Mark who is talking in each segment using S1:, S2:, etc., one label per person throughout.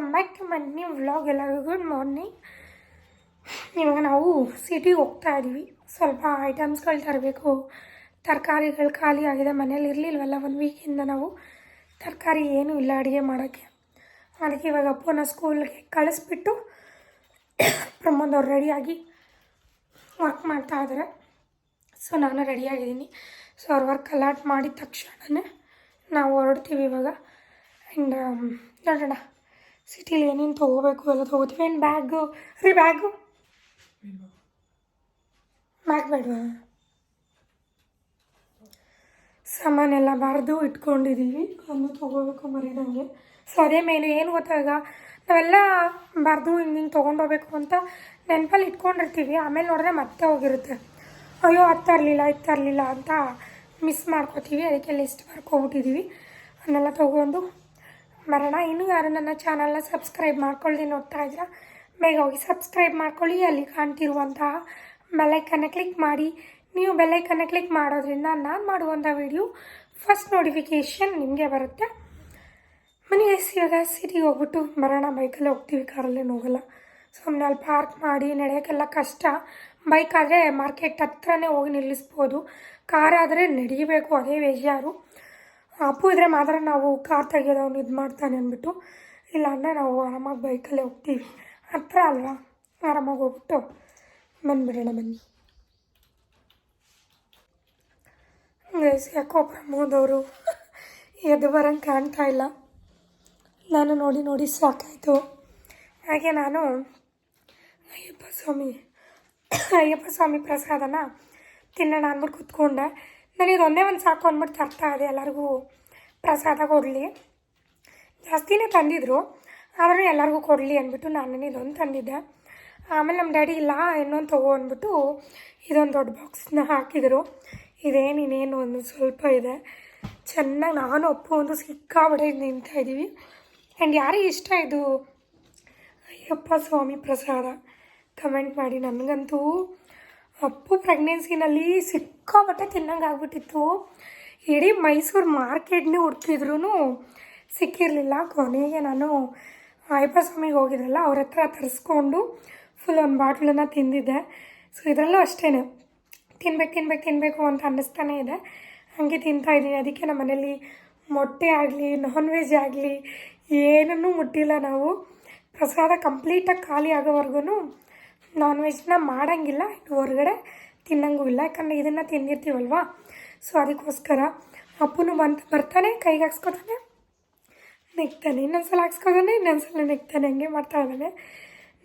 S1: Welcome back to my vlog ಎಲ್ಲರಿಗೂ good morning ಇವಾಗ ನಾವು ಸಿಟಿಗೆ ಹೋಗ್ತಾ ಇದ್ದೀವಿ. ಸ್ವಲ್ಪ ಐಟಮ್ಸ್ಗಳು ತರಬೇಕು. ತರಕಾರಿಗಳು ಖಾಲಿ ಆಗಿದೆ. ಮನೇಲಿ ಇರಲಿಲ್ವಲ್ಲ ಒಂದು ವೀಕಿಂದ ನಾವು. ತರಕಾರಿ ಏನೂ ಇಲ್ಲ ಅಡುಗೆ ಮಾಡೋಕ್ಕೆ. ಅದಕ್ಕೆ ಇವಾಗ ಅಪ್ಪನ ಸ್ಕೂಲ್ಗೆ ಕಳಿಸ್ಬಿಟ್ಟು ಪ್ರಮೋದ್ ಅವ್ರು ರೆಡಿಯಾಗಿ ವರ್ಕ್ ಮಾಡ್ತಾ ಇದ್ದಾರೆ ಸೊ ನಾನು ರೆಡಿಯಾಗಿದ್ದೀನಿ ಸೊ ಅವ್ರ ವರ್ಕ್ ಅಲಾಟ್ ಮಾಡಿದ ತಕ್ಷಣವೇ ನಾವು ಹೊರಡ್ತೀವಿ ಇವಾಗ. ಆ್ಯಂಡ್ ನೋಡೋಣ. ಸಿಟಿಲಿ ಏನೇನು ತೊಗೋಬೇಕು ಎಲ್ಲ ತೊಗೋತೀವಿ. ಏನು ಬ್ಯಾಗು? ರೀ ಬ್ಯಾಗು. ಬ್ಯಾಗ್ ಬೇಡವಾ? ಸಾಮಾನೆಲ್ಲ ಬಾರ್ದು ಇಟ್ಕೊಂಡಿದ್ದೀವಿ ಒಂದು ತೊಗೋಬೇಕು ಮರಿದಂಗೆ ಸೊ ಅದೇ ಮೇಲೆ, ಏನು ಗೊತ್ತಾಗ ನಾವೆಲ್ಲ ಬರೆದು ಹಿಂಗೆ ಹಿಂಗೆ ತೊಗೊಂಡೋಗ್ಬೇಕು ಅಂತ ನೆನಪಲ್ಲಿ ಇಟ್ಕೊಂಡಿರ್ತೀವಿ. ಆಮೇಲೆ ನೋಡಿದ್ರೆ ಮತ್ತೆ ಹೋಗಿರುತ್ತೆ. ಅಯ್ಯೋ, ಅದು ತರಲಿಲ್ಲ, ಇದು ತರಲಿಲ್ಲ ಅಂತ ಮಿಸ್ ಮಾಡ್ಕೋತೀವಿ. ಅದಕ್ಕೆ ಲಿಸ್ಟ್ ಬರ್ಕೊಬಿಟ್ಟಿದ್ದೀವಿ ಅದನ್ನೆಲ್ಲ ತೊಗೊಂಡು ಬರೋಣ ಇನ್ನೂ ಯಾರು ನನ್ನ ಚಾನಲ್ನ ಸಬ್ಸ್ಕ್ರೈಬ್ ಮಾಡ್ಕೊಳ್ಳಿ ನೋಡ್ತಾ ಇದ್ದೀರಾ, ಬೇಗ ಹೋಗಿ ಸಬ್ಸ್ಕ್ರೈಬ್ ಮಾಡ್ಕೊಳ್ಳಿ. ಅಲ್ಲಿ ಕಾಣ್ತಿರುವಂತಹ ಬೆಲೈಕನ್ನು ಕ್ಲಿಕ್ ಮಾಡಿ. ನೀವು ಬೆಲೈಕನ್ನು ಕ್ಲಿಕ್ ಮಾಡೋದ್ರಿಂದ ನಾನು ಮಾಡುವಂಥ ವಿಡಿಯೋ ಫಸ್ಟ್ ನೋಟಿಫಿಕೇಷನ್ ನಿಮಗೆ ಬರುತ್ತೆ. ಮನೆಗೆ ಇವಾಗ ಸಿಟಿಗೆ ಹೋಗ್ಬಿಟ್ಟು ಬರೋಣ ಬೈಕಲ್ಲಿ ಹೋಗ್ತೀವಿ ಕಾರಲ್ಲೇನು ಹೋಗಲ್ಲ. ಸುಮ್ಮನೆ ಅಲ್ಲಿ ಪಾರ್ಕ್ ಮಾಡಿ ನಡೆಯೋಕ್ಕೆಲ್ಲ ಕಷ್ಟ. ಬೈಕ್ ಆದರೆ ಮಾರ್ಕೆಟ್ ಹತ್ರನೇ ಹೋಗಿ ನಿಲ್ಲಿಸ್ಬೋದು. ಕಾರ್ ಆದರೆ ನಡೀಬೇಕು, ಅದೇ ಬೇಜಾರು. ಅಪ್ಪು ಇದ್ರೆ ಮಾತ್ರ ನಾವು ಕಾರ್ ತೆಗೆಯೋದವ್ನು ಇದು ಮಾಡ್ತಾನೆ ಅಂದ್ಬಿಟ್ಟು ಇಲ್ಲ ಅಂದರೆ ನಾವು ಆರಾಮಾಗಿ ಬೈಕಲ್ಲೇ ಹೋಗ್ತೀವಿ. ಹತ್ರ ಅಲ್ವಾ? ಆರಾಮಾಗಿ ಹೋಗ್ಬಿಟ್ಟು ಬಂದುಬಿಡೋಣ ಬನ್ನಿ. ಯಾಕೋ ಪ್ರಮೋದವರು ಎದ್ದು ಬರೋಂಗೆ ಕಾಣ್ತಾ ಇಲ್ಲ. ನಾನು ನೋಡಿ ನೋಡಿ ಸಾಕಾಯಿತು. ಹಾಗೆ ನಾನು ಅಯ್ಯಪ್ಪ ಸ್ವಾಮಿ ಅಯ್ಯಪ್ಪ ಸ್ವಾಮಿ ಪ್ರಸಾದನ ತಿನ್ನೋಣ ಅಂದ್ಬಿಟ್ಟು ಕೂತ್ಕೊಂಡೆ. ಒಂದೇ ಒಂದು ಸಾಕು ಅಂದ್ಬಿಟ್ಟು ತರ್ತಾ ಇದೆ ಎಲ್ಲರಿಗೂ ಪ್ರಸಾದ ಕೊಡಲಿ. ಜಾಸ್ತಿನೇ ತಂದಿದ್ರು, ಆದರೂ ಎಲ್ಲರಿಗೂ ಕೊಡಲಿ ಅಂದ್ಬಿಟ್ಟು ನಾನು ಇದೊಂದು ತಂದಿದ್ದೆ. ಆಮೇಲೆ ನಮ್ಮ ಡ್ಯಾಡಿ, ಇಲ್ಲ, ಇನ್ನೊಂದು ತಗೋ ಅಂದ್ಬಿಟ್ಟು ಇದೊಂದು ದೊಡ್ಡ ಬಾಕ್ಸ್ನ ಹಾಕಿದರು. ಇದೇನು, ಇನ್ನೇನು ಒಂದು ಸ್ವಲ್ಪ ಇದೆ. ಚೆನ್ನಾಗಿ ನಾನು ಒಪ್ಪು ಒಂದು ಸಿಕ್ಕಾಬಡೆ ನಿಂತಾ ಇದ್ದೀವಿ. ಆ್ಯಂಡ್ ಯಾರಿಗೆ ಇಷ್ಟ ಇದು? ಅಯ್ಯಪ್ಪ ಸ್ವಾಮಿ ಪ್ರಸಾದ? ಕಮೆಂಟ್ ಮಾಡಿ. ನನಗಂತೂ ಅಪ್ಪು ಪ್ರೆಗ್ನೆನ್ಸಿನಲ್ಲಿ ಸಿಕ್ಕಾಪಟ್ಟೆ ತಿನ್ನಂಗೆ ಆಗ್ಬಿಟ್ಟಿತ್ತು. ಇಡೀ ಮೈಸೂರು ಮಾರ್ಕೆಟ್ನೇ ಹುಡುಕಿದ್ರೂ ಸಿಕ್ಕಿರಲಿಲ್ಲ. ಕೊನೆಗೆ ನಾನು ಅಯ್ಯಪ್ಪ ಸ್ವಾಮಿಗೆ ಹೋಗಿದ್ರಲ್ಲ, ಅವ್ರ ಹತ್ರ ತರಿಸ್ಕೊಂಡು ಫುಲ್ ಒಂದು ಬಾಟ್ಲನ್ನು ತಿಂದಿದ್ದೆ. ಸೊ ಇದರಲ್ಲೂ ಅಷ್ಟೇ ತಿನ್ಬೇಕು ತಿನ್ಬೇಕು ತಿನ್ನಬೇಕು ಅಂತ ಅನ್ನಿಸ್ತಾನೆ ಇದೆ. ಹಾಗೆ ತಿಂತಾ ಇದ್ದೀನಿ. ಅದಕ್ಕೆ ನಮ್ಮ ಮನೇಲಿ ಮೊಟ್ಟೆ ಆಗಲಿ ನಾನ್ ವೆಜ್ ಆಗಲಿ, ಏನನ್ನೂ ಮುಟ್ಟಿಲ್ಲ ನಾವು. ಪ್ರಸಾದ ಕಂಪ್ಲೀಟಾಗಿ ಖಾಲಿ ಆಗೋವರೆಗೂ ನಾನ್ ವೆಜ್ನ ಮಾಡೋಂಗಿಲ್ಲ ಇನ್ನು ಹೊರಗಡೆ ತಿನ್ನಂಗೂ ಇಲ್ಲ. ಯಾಕಂದರೆ ಇದನ್ನು ತಿಂದಿರ್ತೀವಲ್ವ? ಸೊ ಅದಕ್ಕೋಸ್ಕರ ಅಪ್ಪನು ಬಂತು ಬರ್ತಾನೆ ಕೈಗೆ ಹಾಕ್ಸ್ಕೊತಾನೆ ನೆಗ್ತಾನೆ ಇನ್ನೊಂದ್ಸಲ ಹಾಕ್ಸ್ಕೊತಾನೆ ಇನ್ನೊಂದ್ಸಲ ನೆಗ್ತಾನೆ ಹಂಗೆ ಮಾಡ್ತಾ ಇದ್ದಾನೆ.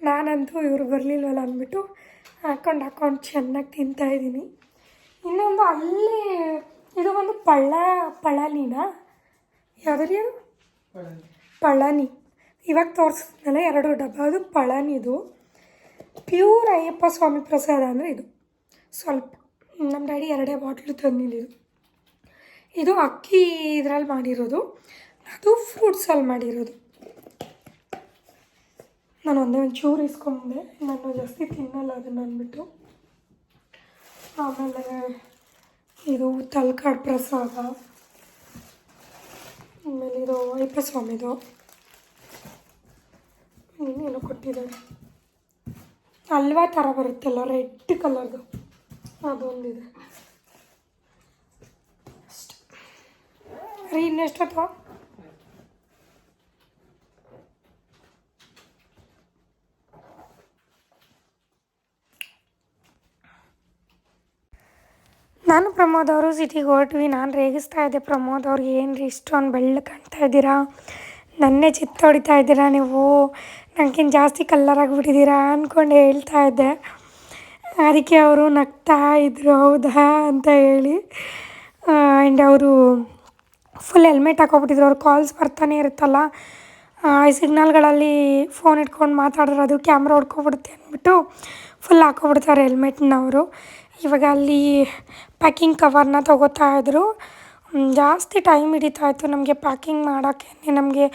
S1: ನಾನಂತೂ ಇವರು ಬರಲಿಲ್ವಲ್ಲ ಅಂದ್ಬಿಟ್ಟು ಹಾಕ್ಕೊಂಡು ಹಾಕ್ಕೊಂಡು ಚೆನ್ನಾಗಿ ತಿಂತಾಯಿದ್ದೀನಿ ಇನ್ನೊಂದು ಅಲ್ಲಿ ಇದು ಒಂದು ಪಳ್ಳ ಪಳನಿನ? ಯಾವ್ದು ಅದು? ಪಳನಿ. ಇವಾಗ ತೋರಿಸಿದ್ನಲ್ಲ ಎರಡು ಡಬ್ಬ. ಅದು ಪಳನಿದು. ಪ್ಯೂರ್ ಅಯ್ಯಪ್ಪ ಸ್ವಾಮಿ ಪ್ರಸಾದ ಅಂದರೆ ಇದು. ಸ್ವಲ್ಪ. ನಮ್ಮ ಡ್ಯಾಡಿ ಎರಡೇ ಬಾಟ್ಲು ತಂದಿದ್ದು ಇದು. ಅಕ್ಕಿ ಇದರಲ್ಲಿ ಮಾಡಿರೋದು. ಅದು ಫ್ರೂಟ್ಸಲ್ಲಿ ಮಾಡಿರೋದು. ನಾನು ಒಂದೇ ಒಂದು ಚೂರು ಇಸ್ಕೊಂಡೆ. ನಾನು ಜಾಸ್ತಿ ತಿನ್ನಲ್ಲ ಅದನ್ನು ಅಂದ್ಬಿಟ್ಟು. ಆಮೇಲೆ ಇದು ತಲ್ಕಾಡ್ ಪ್ರಸಾದ. ಆಮೇಲೆ ಇದು ಅಯ್ಯಪ್ಪ ಸ್ವಾಮಿದು. ಇನ್ನೇನು ಕೊಟ್ಟಿದ್ದಾರೆ? ಹಲ್ವಾ ಥರ ಬರುತ್ತಲ್ಲ ರೆಡ್ ಕಲರ್ದು ಅದೊಂದಿದೆ. ಅಷ್ಟೆ. ರೀ ಇನ್ನೆಷ್ಟೊತ್ತು ನಾನು ಪ್ರಮೋದ್ ಅವರು ಸಿಟಿಗೆ ಹೊರಟ್ವಿ. ನಾನು ರೇಗಿಸ್ತಾ ಇದ್ದೆ. ಪ್ರಮೋದ್ ಅವ್ರಿಗೆ ಏನು ರೀ ಇಷ್ಟೊಂದು ಬೆಳ್ಳ ಕಾಣ್ತಾ ಇದ್ದೀರಾ? ನನ್ನೇ ಚಿತ್ತ ಹೊಡಿತಾ ಇದ್ದೀರಾ ನೀವು? ನನಗಿಂತ ಜಾಸ್ತಿ ಕಲ್ಲರ್ ಆಗಿಬಿಟ್ಟಿದ್ದೀರಾ ಅಂದ್ಕೊಂಡು ಹೇಳ್ತಾ ಇದ್ದೆ. ಅದಕ್ಕೆ ಅವರು ನಗ್ತಾ ಇದ್ರು, ಹೌದಾ ಅಂತ ಹೇಳಿ. ಆ್ಯಂಡ್ ಅವರು ಫುಲ್ ಹೆಲ್ಮೆಟ್ ಹಾಕೋಬಿಟ್ಟಿದ್ರು. ಅವ್ರ ಕಾಲ್ಸ್ ಬರ್ತಾನೆ ಇರುತ್ತಲ್ಲ ಸಿಗ್ನಲ್ಗಳಲ್ಲಿ ಫೋನ್ ಇಟ್ಕೊಂಡು ಮಾತಾಡಿರೋದು ಕ್ಯಾಮ್ರಾ ಹೊಡ್ಕೊಬಿಡುತ್ತೆ ಅಂದ್ಬಿಟ್ಟು ಫುಲ್ ಹಾಕೋಬಿಡ್ತಾರೆ ಹೆಲ್ಮೆಟ್ನ ಅವರು ಇವಾಗ ಅಲ್ಲಿ ಪ್ಯಾಕಿಂಗ್ ಕವರ್ನ ತೊಗೋತಾ ಇದ್ರು. ಜಾಸ್ತಿ ಟೈಮ್ ಹಿಡಿತಾ ಇತ್ತು ನಮಗೆ ಪ್ಯಾಕಿಂಗ್ ಮಾಡೋಕ್ಕೆ. ನಮಗೆ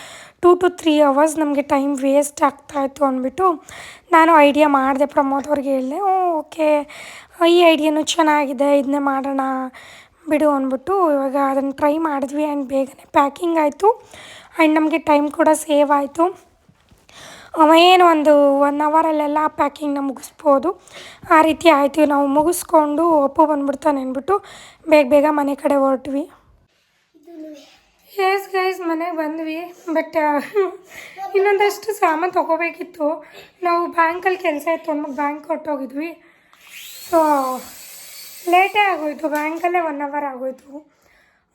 S1: ಟೂ ಟು ತ್ರೀ ಅವರ್ಸ್ ನಮಗೆ ಟೈಮ್ ವೇಸ್ಟ್ ಆಗ್ತಾಯಿತ್ತು ಅಂದ್ಬಿಟ್ಟು ನಾನು ಐಡಿಯಾ ಮಾಡಿದೆ ಪ್ರಮೋದ್ ಅವ್ರಿಗೆ ಹೇಳಿದೆ ಓಕೆ ಈ ಐಡಿಯಾನು ಚೆನ್ನಾಗಿದೆ ಇದನ್ನೇ ಮಾಡೋಣ, ಬಿಡು ಅಂದ್ಬಿಟ್ಟು ಇವಾಗ ಅದನ್ನು ಟ್ರೈ ಮಾಡಿದ್ವಿ ಆ್ಯಂಡ್ ಬೇಗನೆ ಪ್ಯಾಕಿಂಗ್ ಆಯಿತು. ಆ್ಯಂಡ್ ನಮಗೆ ಟೈಮ್ ಕೂಡ ಸೇವ್ ಆಯಿತು. ಏನು ಒಂದು ಒನ್ ಅವರಲ್ಲೆಲ್ಲ ಪ್ಯಾಕಿಂಗ್ನ ಮುಗಿಸ್ಬೋದು. ಆ ರೀತಿ ಆಯಿತು. ನಾವು ಮುಗಿಸ್ಕೊಂಡು ಒಪ್ಪು ಬಂದ್ಬಿಡ್ತಾನೆ ಅಂದ್ಬಿಟ್ಟು ಬೇಗ ಬೇಗ ಮನೆ ಕಡೆ ಹೊರಟ್ವಿ. ಎಸ್ ಗೈಸ್ ಮನೆಗೆ ಬಂದ್ವಿ. ಬಟ್ ಇನ್ನೊಂದಷ್ಟು ಸಾಮಾನು ತೊಗೋಬೇಕಿತ್ತು. ನಾವು ಬ್ಯಾಂಕಲ್ಲಿ ಕೆಲಸ ಇತ್ತು ಅಂದ್ಬಿಟ್ಟು ಬ್ಯಾಂಕ್ ಕೊಟ್ಟೋಗಿದ್ವಿ. ಸೊ ಲೇಟೇ ಆಗೋಯ್ತು. ಬ್ಯಾಂಕಲ್ಲೇ ಒನ್ ಅವರ್ ಆಗೋಯ್ತು.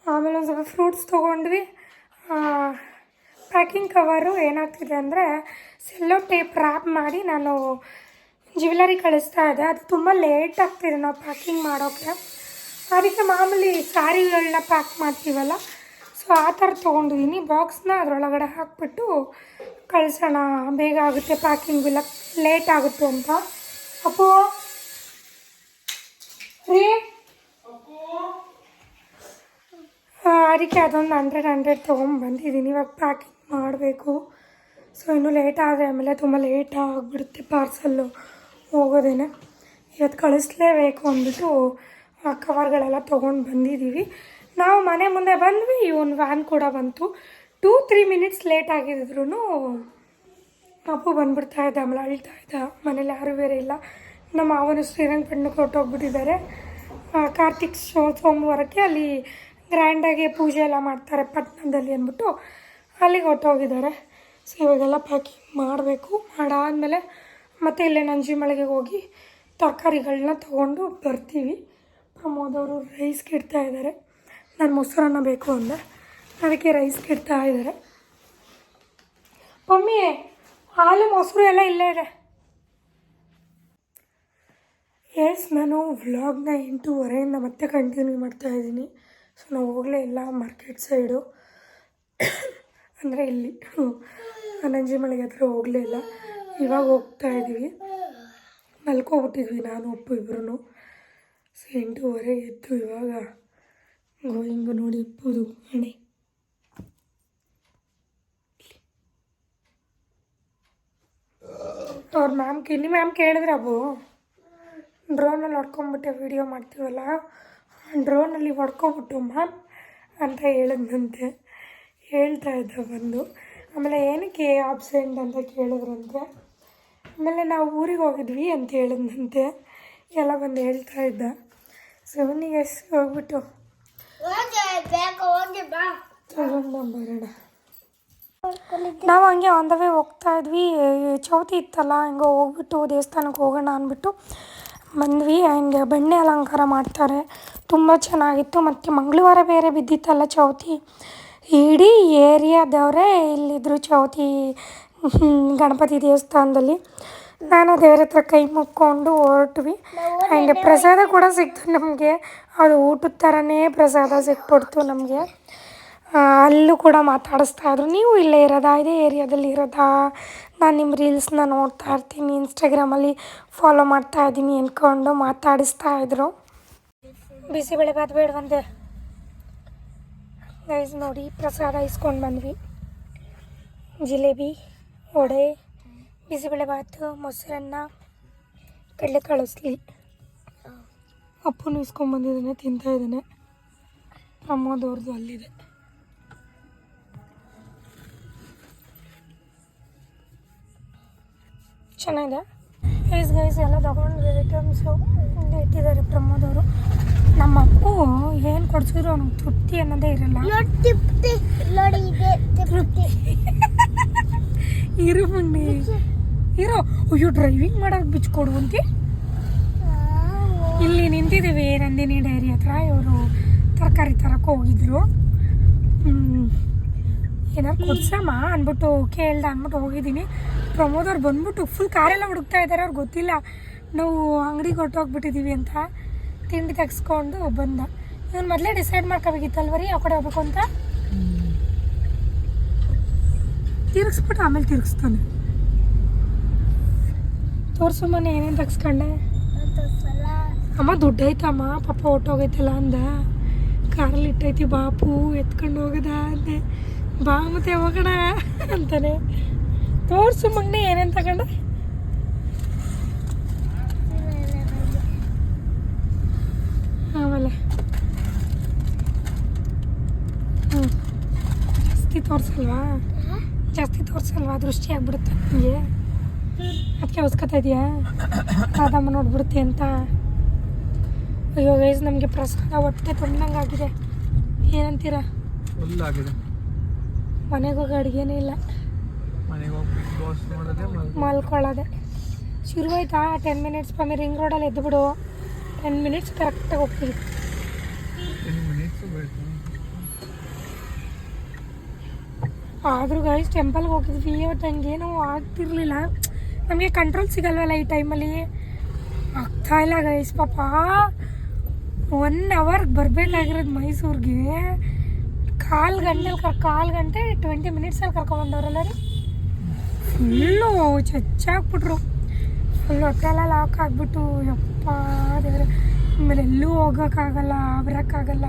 S1: ಆಮೇಲೆ ಒಂದು ಸ್ವಲ್ಪ ಫ್ರೂಟ್ಸ್ ತೊಗೊಂಡ್ವಿ. ಪ್ಯಾಕಿಂಗ್ ಕವರು ಏನಾಗ್ತಿದೆ ಅಂದರೆ ಸೆಲ್ಲೋ ಟೇಪ್ ರ್ಯಾಪ್ ಮಾಡಿ ನಾನು ಜ್ಯುವೆಲರಿ ಕಳಿಸ್ತಾ ಇದ್ದೆ. ಅದು ತುಂಬ ಲೇಟ್ ಆಗ್ತಿದೆ ನಾವು ಪ್ಯಾಕಿಂಗ್ ಮಾಡೋಕ್ಕೆ ಅದಕ್ಕೆ ಮಾಮೂಲಿ ಸ್ಯಾರಿಗಳನ್ನ ಪ್ಯಾಕ್ ಮಾಡ್ತೀವಲ್ಲ ಸೊ ಆ ಥರ ತೊಗೊಂಡಿದ್ದೀನಿ. ಬಾಕ್ಸ್ನ ಅದರೊಳಗಡೆ ಹಾಕ್ಬಿಟ್ಟು ಕಳಿಸೋಣ. ಬೇಗ ಆಗುತ್ತೆ ಪ್ಯಾಕಿಂಗ್ ಇಲ್ಲ ಲೇಟ್ ಆಗುತ್ತೆ ಅಂತ. ಅಪ್ಪು. ರೀ. ಅದಕ್ಕೆ ಅದೊಂದು ಹಂಡ್ರೆಡ್ ಹಂಡ್ರೆಡ್ ತೊಗೊಂಬಂದಿದ್ದೀನಿ ಇವಾಗ ಪ್ಯಾಕಿಂಗ್ ಮಾಡಬೇಕು. ಸೊ ಇನ್ನೂ ಲೇಟ್ ಆದರೆ ಆಮೇಲೆ ತುಂಬ ಲೇಟ್ ಆಗಿಬಿಡುತ್ತೆ ಪಾರ್ಸಲ್ಲು ಹೋಗೋದೇನೆ. ಇವತ್ತು ಕಳಿಸ್ಲೇಬೇಕು ಅಂದ್ಬಿಟ್ಟು ಕವರ್ಗಳೆಲ್ಲ ತೊಗೊಂಡು ಬಂದಿದ್ದೀವಿ. ನಾವು ಮನೆ ಮುಂದೆ ಬಂದ್ವಿ, ಇವನ್ ವ್ಯಾನ್ ಕೂಡ ಬಂತು. ಟೂ ತ್ರೀ ಮಿನಿಟ್ಸ್ ಲೇಟ್ ಆಗಿದ್ರು ಅಪ್ಪು ಬಂದ್ಬಿಡ್ತಾ ಇದ್ದ, ಆಮೇಲೆ ಅಳ್ತಾ ಇದ್ದ. ಮನೇಲಿ ಯಾರೂ ಬೇರೆ ಇಲ್ಲ. ನಮ್ಮ ಮಾವನು ಶ್ರೀರಂಗಪಟ್ಟಣಕ್ಕೆ ಹೊರಟೋಗ್ಬಿಟ್ಟಿದ್ದಾರೆ ಕಾರ್ತಿಕ್ ಶೋ ಸೋಮವಾರಕ್ಕೆ ಅಲ್ಲಿ ಗ್ರ್ಯಾಂಡಾಗಿ ಪೂಜೆ ಎಲ್ಲ ಮಾಡ್ತಾರೆ ಪಟ್ಟಣದಲ್ಲಿ ಅಂದ್ಬಿಟ್ಟು ಅಲ್ಲಿಗೆ ಹೊರಟೋಗಿದ್ದಾರೆ ಸೊ ಇವಾಗೆಲ್ಲ ಪ್ಯಾಕಿಂಗ್ ಮಾಡಬೇಕು, ಮಾಡಾದಮೇಲೆ ಮತ್ತೆ ಇಲ್ಲೇ ನಂಜಿ ಮಳೆಗೆ ಹೋಗಿ ತರಕಾರಿಗಳನ್ನ ತೊಗೊಂಡು ಬರ್ತೀವಿ. ಪ್ರಮೋದವರು ರೈಸ್ ಇಡ್ತಾ ಇದ್ದಾರೆ. ನಾನು ಮೊಸರನ್ನ ಬೇಕು ಅಂದೆ. ಅದಕ್ಕೆ ರೈಸ್ ಇಡ್ತಾ ಇದ್ದಾರೆ. ಮಮ್ಮಿ, ಹಾಲು, ಮೊಸರು ಎಲ್ಲ ಇಲ್ಲೇ ಇದೆ. ಎಸ್ ನಾನು ವ್ಲಾಗ್ನ ಎಂಟೂವರೆಯಿಂದ ಮತ್ತೆ ಕಂಟಿನ್ಯೂ ಮಾಡ್ತಾ ಇದ್ದೀನಿ. ಸೊ ನಾವು ಹೋಗಲೇ ಇಲ್ಲ ಮಾರ್ಕೆಟ್ ಸೈಡು ಅಂದರೆ ಇಲ್ಲಿ ನಂಜಿಮಳಿಗೆ ಹತ್ರ ಹೋಗಲೇ ಇಲ್ಲ. ಇವಾಗ ಹೋಗ್ತಾ ಇದ್ದೀವಿ. ಮಲ್ಕೊಬಿಟ್ಟಿದ್ವಿ ನಾನು ಒಪ್ಪು ಇಬ್ಬರು ಸೊ ಎಂಟೂವರೆ ಎದ್ದು ಇವಾಗ ಗೋಯಿಂಗು ನೋಡಿ ಇಪ್ಪುದು ಹಣೆ ಅವ್ರ ಮ್ಯಾಮ್ ಕಿನ್ನಿ ಮ್ಯಾಮ್ ಕೇಳಿದ್ರೆ ಅಬ್ಬು ಡ್ರೋನಲ್ಲಿ ಹೊಡ್ಕೊಂಬಿಟ್ಟೆ ವಿಡಿಯೋ ಮಾಡ್ತೀವಲ್ಲ? ಡ್ರೋನಲ್ಲಿ ಹೊಡ್ಕೊಬಿಟ್ಟು ಮ್ಯಾಮ್ ಅಂತ ಹೇಳಿದ್ನಂತೆ. ಹೇಳ್ತಾ ಇದ್ದ ಬಂದು. ಆಮೇಲೆ ಏನಕ್ಕೆ ಆಬ್ಸೆಂಟ್ ಅಂತ ಕೇಳಿದ್ರಂತೆ? ಆಮೇಲೆ ನಾವು ಊರಿಗೆ ಹೋಗಿದ್ವಿ ಅಂತ ಹೇಳಿದ್ನಂತೆ. ಎಲ್ಲ ಬಂದು ಹೇಳ್ತಾ ಇದ್ದ. ಸೆವೆನಿಗೆ ಎಷ್ಟು ಹೋಗ್ಬಿಟ್ಟು ಬರೋಣ ನಾವು ಹಂಗೆ ಆನ್ ದ ವೇ ಹೋಗ್ತಾ ಇದ್ವಿ. ಚೌತಿ ಇತ್ತಲ್ಲ ಹಿಂಗೆ ಹೋಗ್ಬಿಟ್ಟು ದೇವಸ್ಥಾನಕ್ಕೆ ಹೋಗೋಣ ಅಂದ್ಬಿಟ್ಟು ಬಂದ್ವಿ. ಆ್ಯಂಡ್ ಬೆಣ್ಣೆ ಅಲಂಕಾರ ಮಾಡ್ತಾರೆ. ತುಂಬ ಚೆನ್ನಾಗಿತ್ತು. ಮತ್ತು ಮಂಗಳವಾರ ಬೇರೆ ಬಿದ್ದಿತ್ತಲ್ಲ ಚೌತಿ. ಇಡೀ ಏರಿಯಾದವರೇ ಇಲ್ಲಿದ್ದರು ಚೌತಿ ಗಣಪತಿ ದೇವಸ್ಥಾನದಲ್ಲಿ. ನಾನು ದೇವ್ರ ಹತ್ರ ಕೈ ಮುಕ್ಕೊಂಡು ಹೊರಟ್ವಿ. ಹಂಗೆ ಪ್ರಸಾದ ಕೂಡ ಸಿಕ್ತು ನಮಗೆ. ಅದು ಊಟದ ಥರನೇ ಪ್ರಸಾದ ಸಿಕ್ಬಿಡ್ತು ನಮಗೆ. ಅಲ್ಲೂ ಕೂಡ ಮಾತಾಡಿಸ್ತಾ ಇದ್ರು. ನೀವು ಇಲ್ಲೇ ಇರೋದಾ? ಇದೇ ಏರಿಯಾದಲ್ಲಿ ಇರೋದಾ? ನಾನು ನಿಮ್ಮ ರೀಲ್ಸ್ನ ನೋಡ್ತಾ ಇರ್ತೀನಿ ಇನ್ಸ್ಟಾಗ್ರಾಮಲ್ಲಿ ಫಾಲೋ ಮಾಡ್ತಾ ಇದ್ದೀನಿ ಅಂದ್ಕೊಂಡು ಮಾತಾಡಿಸ್ತಾ ಇದ್ರು. ಬಿಸಿಬೇಳೆ ಬಾತ್ ಬಂದೆ ಗೈಸ್ ನೋಡಿ, ಪ್ರಸಾದ ಇಸ್ಕೊಂಡು ಬಂದ್ವಿ. ಜಿಲೇಬಿ, ವಡೆ ಬಿಸಿಬೇಳೆ ಬಾತು ಮೊಸರನ್ನ ಕಡಲೆ ಕಳಿಸ್ಲಿ ಅಪ್ಪನು ಇಸ್ಕೊಂಬಂದಿದ್ದಾನೆ ತಿಂತಾ ಇದ್ದಾನೆ. ಪ್ರಮೋದವ್ರದ್ದು ಅಲ್ಲಿದೆ. ಚೆನ್ನಾಗಿದೆ. ಗೈಸ್ ಗೈಸ್ ಎಲ್ಲ ತಗೊಂಡು ಐಟಮ್ಸು ಇಟ್ಟಿದ್ದಾರೆ ಪ್ರಮೋದವರು. ನಮ್ಮ ಅಪ್ಪು ಏನು ಕೊಡ್ಸಿದ್ರು ಅವ್ನಿಗೆ ತೃಪ್ತಿ ಅನ್ನೋದೇ ಇರಲ್ಲ. ಇರು ಮಣ್ಣಿ. ಇರೋ. ಅಯ್ಯೋ ಡ್ರೈವಿಂಗ್ ಮಾಡೋಕೆ ಬಿಚ್ಕೊಡು ಅಂತಿ. ನಿಂತಿದ್ದೀವಿ. ನಂದಿನಿ ಡೈರಿ ಹತ್ರ ಇವರು ತರಕಾರಿ ತರಕ್ಕೆ ಹೋಗಿದ್ರು. ಏನಾರು ಕೊಡ್ಸಮ್ಮ ಅಂದ್ಬಿಟ್ಟು ಕೇಳ್ದ ಅಂದ್ಬಿಟ್ಟು ಹೋಗಿದ್ದೀನಿ. ಪ್ರಮೋದ್ ಅವ್ರು ಬಂದ್ಬಿಟ್ಟು ಫುಲ್ ಕಾರೆಲ್ಲ ಹುಡುಕ್ತಾ ಇದ್ದಾರೆ. ಅವ್ರಿಗೆ ಗೊತ್ತಿಲ್ಲ. ನಾವು ಅಂಗಡಿಗೆ ಹೊಟ್ಟೋಗ್ಬಿಟ್ಟಿದ್ದೀವಿ ಅಂತ ತಿಂಡಿ ತೆಗ್ಸ್ಕೊಂಡು ಬಂದ. ಇವನು ಮೊದಲೇ ಡಿಸೈಡ್ ಮಾಡ್ಕೋಬೇಕಿತ್ತಲ್ವರಿ? ಆ ಕಡೆ ಹೋಗ್ಬೇಕು ಅಂತ? ತಿರ್ಗಿಸ್ಬಿಟ್ಟು ಆಮೇಲೆ ತಿರ್ಗಿಸ್ತಾನೆ. ತೋರಿಸು ಮನೆ ಏನೇನು ತೆಗ್ಸ್ಕೊಂಡೆ? ಅಮ್ಮ, ದುಡ್ಡು ಐತಮ್ಮ ಪಾಪ ಹೊಟ್ಟೋಗೈತಲ್ಲ ಅಂದ. ಕಾರಲ್ಲಿ ಇಟ್ಟೈತಿ ಬಾಪು, ಎತ್ಕೊಂಡು ಹೋಗದ ಅಂದೆ. ಬಾ ಮತ್ತೆ ಹೋಗೋಣ ಅಂತಾನೆ. ತೋರ್ಸು ಮಗನೇ, ಏನೇನು ತಗೊಂಡ? ಆಮೇಲೆ. ಜಾಸ್ತಿ ತೋರಿಸಲ್ವಾ? ಜಾಸ್ತಿ ತೋರಿಸಲ್ವಾ? ದೃಷ್ಟಿ ಆಗ್ಬಿಡುತ್ತೆ ನಿಮಗೆ ಅದಕ್ಕೆ ಹೊಸ್ಕೊತಾ ಇದೆಯಾ? ಅದಮ್ಮ ನೋಡ್ಬಿಡುತ್ತೆ ಅಂತ. ಅಯ್ಯೋ ಗೈಸ್ ನಮಗೆ ಪ್ರಸಾದ ಹೊಟ್ಟೆ ತುಂಬಂಗೆ ಆಗಿದೆ ಏನಂತೀರ?
S2: ಫುಲ್ ಆಗಿದೆ
S1: ಮನೆಗೆ ಹೋಗಿ ಅಡುಗೆನೇ ಇಲ್ಲ.
S2: ಮನೆಗೆ ಹೋಗಿ ಬಿಗ್ ಬಾಸ್ ನೋಡೋದೇ ಮಲ್ಕೊ-
S1: ಮಲ್ಕೊಳ್ಳೋದೆ ಶುರುವಾಯ್ತಾ? ಟೆನ್ ಮಿನಿಟ್ಸ್ ಬಮ್ಮಿ ರಿಂಗ್ ರೋಡಲ್ಲಿ ಎದ್ದು ಬಿಡು. ಟೆನ್ ಮಿನಿಟ್ಸ್ ಕರೆಕ್ಟಾಗಿ ಹೋಗ್ತೀವಿ. ಆದರೂ ಗೈಸ್ ಟೆಂಪಲ್ಗೆ ಹೋಗಿದ್ವಿ ಇವತ್ತು ಹಂಗೇನೂ ಆಗ್ತಿರ್ಲಿಲ್ಲ. ನಮಗೆ ಕಂಟ್ರೋಲ್ ಸಿಗಲ್ವಲ್ಲ ಈ ಟೈಮಲ್ಲಿ ಆಗ್ತಾ ಇಲ್ಲ ಗೈಸ್ ಪಾಪ. ಒನ್ ಅವರ್ಗೆ ಬರಬೇಕಾಗಿರೋದು ಮೈಸೂರಿಗೆ. ಕಾಲು ಗಂಟೆಲಿ ಕರ್, ಕಾಲು ಗಂಟೆ ಟ್ವೆಂಟಿ ಮಿನಿಟ್ಸಲ್ಲಿ ಕರ್ಕೊಂಬಂದವ್ರಲ್ಲ ರೀ. ಫುಲ್ಲು ಚಚ್ಚಾಕ್ಬಿಟ್ರು. ಫುಲ್ ಹೊಟ್ಟೆಲ್ಲ ಲಾಕ್ ಆಗಿಬಿಟ್ಟು, ಯಪ್ಪ ದೇವ್ರೆ. ಆಮೇಲೆ ಎಲ್ಲೂ ಹೋಗೋಕ್ಕಾಗಲ್ಲ, ಬರೋಕ್ಕಾಗಲ್ಲ.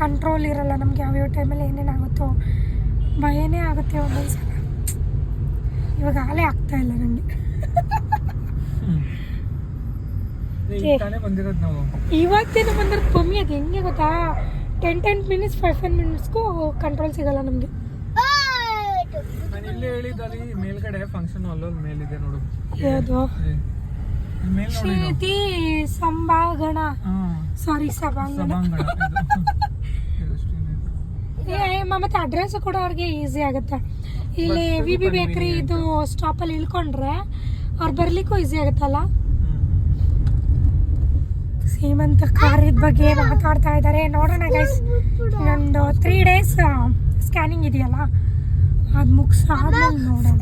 S1: ಕಂಟ್ರೋಲ್ ಇರಲ್ಲ ನಮ್ಗೆ ಯಾವ್ಯಾವ ಟೈಮಲ್ಲಿ ಏನೇನಾಗುತ್ತೋ. ಭಯನೇ ಆಗುತ್ತೆ ಒಂದೊಂದು ಸಲ ಇವಾಗ ಆಗ್ತಾ ಇಲ್ಲ ನನಗೆ
S2: ಈಗ ತಾನೇ ಬಂದಿರೋದು ನಾವು
S1: ಇವತ್ತೇನು ಬಂದಿರೋದು ಕಮ್ಮಿ ಅದು ಹೆಂಗೆ ಗೊತ್ತಾ? Ten ten minutes five five ಮಿನಿಟ್ಸ್ಗೂ control ಸಿಗಲ್ಲ ನಮಗೆ.
S2: ಇಲ್ಲೇ ಮೇಲ್ಗಡೆ ಫಂಕ್ಷನ್ ಅಲ್ಲೊಂದು ಮೇಲಿದೆ ನೋಡು.
S1: ಯಾವುದು. ಶ್ರೀತಿ ಸಂಭಾಗಣ. ಸಾರಿ ಸಭಾಂಗಣ. ಮತ್ತೆ ಅಡ್ರೆಸ್ ಕೂಡ ಅವ್ರಿಗೆ ಈಸಿ ಆಗುತ್ತೆ. ಇಲ್ಲಿ ವಿ ಬಿ. ಬೇಕ್ರಿ ಇದು ಸ್ಟಾಪಲ್ಲಿ ಇಳ್ಕೊಂಡ್ರೆ ಅವ್ರು ಬರ್ಲಿಕ್ಕೂ ಈಸಿ ಆಗುತ್ತಲ್ಲ? ಸೀಮಂತ ಕಾರ್ಯದ ಬಗ್ಗೆ ಮಾತಾಡ್ತಾ ಇದ್ದಾರೆ. ನೋಡೋಣ ಗೈಸ್ ಇನ್ನೊಂದು ತ್ರೀ ಡೇಸ್ ಸ್ಕ್ಯಾನಿಂಗ್ ಇದೆಯಲ್ಲ? ಅದು ಮುಗಿಸಾದ್ಮೇಲೆ ನೋಡೋಣ.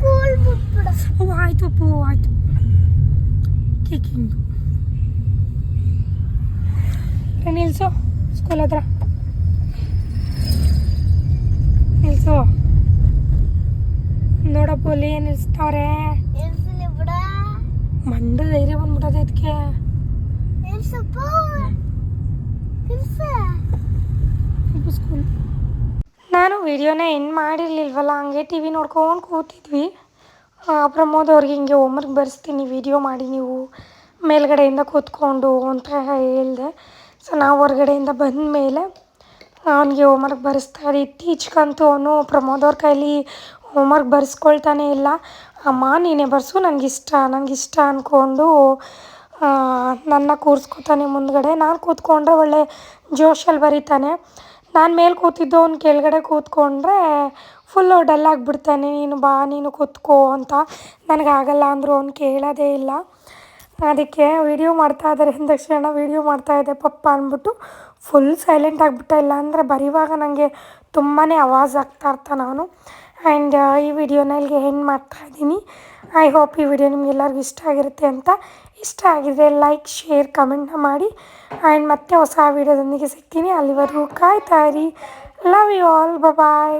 S1: ಓ ಆಯ್ತು ಪೂ ಆಯ್ತು. ಕಿಕ್ಕಿಂಗ್ ನಿಲ್ಸು ಸ್ಕೂಲ್ ಹತ್ರ. ನಿಲ್ಸು. ನೋಡಪ್ಪ ಅಲ್ಲಿ ನಿಲ್ಸ್ತಾವ್ರೆ. ಮಂಡ ಧೈರ್ಯ ಬಂದ್ಬಿಟ್ಟದೆ ಇದಕ್ಕೆ ನಾನು ವಿಡಿಯೋನ ಎಂಡ್ ಮಾಡಿರ್ಲಿಲ್ವಲ್ಲ, ಹಂಗೆ ಟಿ ವಿ ನೋಡ್ಕೊಂಡು ಕೂತಿದ್ವಿ. ಪ್ರಮೋದ್ ಅವ್ರಿಗೆ ಹಿಂಗೆ ಹೋಮ್ವರ್ಕ್ ಬರ್ಸ್ತೀನಿ ವಿಡಿಯೋ ಮಾಡಿ ನೀವು ಮೇಲ್ಗಡೆಯಿಂದ ಕೂತ್ಕೊಂಡು ಅಂತ ಹೇಳಿದೆ. ಸೊ ನಾವು ಹೊರಗಡೆಯಿಂದ ಬಂದ ಮೇಲೆ ಅವನಿಗೆ ಹೋಮ್ವರ್ಕ್ ಬರೆಸ್ತಾ ಇದ್ದೆ. ಇತ್ತೀಚೆಗಂತೂ ಅವನು ಪ್ರಮೋದ್ ಅವ್ರ ಕೈಲಿ ಹೋಮ್ವರ್ಕ್ ಬರೆಸ್ಕೊಳ್ತಾನೆ ಇಲ್ಲ. ಅಮ್ಮ, ನೀನೇ ಬರ್ಸು ನನಗಿಷ್ಟ ನನಗಿಷ್ಟ ಅಂದ್ಕೊಂಡು ನನ್ನ ಕೂರಿಸ್ಕೊತಾನೆ ಮುಂದ್ಗಡೆ. ನಾನು ಕೂತ್ಕೊಂಡ್ರೆ ಒಳ್ಳೆ ಜೋಶಲ್ಲಿ ಬರೀತಾನೆ. ನಾನು ಮೇಲೆ ಕೂತಿದ್ದು ಅವ್ನು ಕೆಳಗಡೆ ಕೂತ್ಕೊಂಡ್ರೆ ಫುಲ್ಲು ಡಲ್ ಆಗಿಬಿಡ್ತಾನೆ. ನೀನು ಬಾ, ನೀನು ಕೂತ್ಕೋ ಅಂತ. ನನಗಾಗಲ್ಲ ಅಂದರು ಅವ್ನು ಕೇಳೋದೇ ಇಲ್ಲ. ಅದಕ್ಕೆ ವೀಡಿಯೋ ಮಾಡ್ತಾ ಇದ್ದಾರೆ ಅಂದ ತಕ್ಷಣ ವೀಡಿಯೋ ಮಾಡ್ತಾ ಇದ್ದೆ ಪಪ್ಪ ಅಂದ್ಬಿಟ್ಟು ಫುಲ್ ಸೈಲೆಂಟ್ ಆಗಿಬಿಟ್ಟ ಇಲ್ಲ. ಅಂದರೆ ಬರೀವಾಗ ನನಗೆ ತುಂಬಾ ಆವಾಜ್ ಆಗ್ತಾ ಇರ್ತಾ ನಾನು. ಆ್ಯಂಡ್ ಈ ವಿಡಿಯೋನ ಇಲ್ಲಿಗೆ ಹೆಂಗೆ ಮಾಡ್ತಾ ಇದ್ದೀನಿ. ಐ ಹೋಪ್ ಈ ವಿಡಿಯೋ ನಿಮಗೆಲ್ಲರಿಗೂ ಇಷ್ಟ ಆಗಿರುತ್ತೆ ಅಂತ ಇಷ್ಟ ಆಗಿದೆ ಲೈಕ್ ಶೇರ್ ಕಮೆಂಟ್ನ ಮಾಡಿ. ಆ್ಯಂಡ್ ಮತ್ತೆ ಹೊಸ ವಿಡಿಯೋದೊಂದಿಗೆ ಸಿಗ್ತೀನಿ. ಅಲ್ಲಿವರೆಗೂ ಕಾಯ್ತಾ ಇರಿ. Love you all bye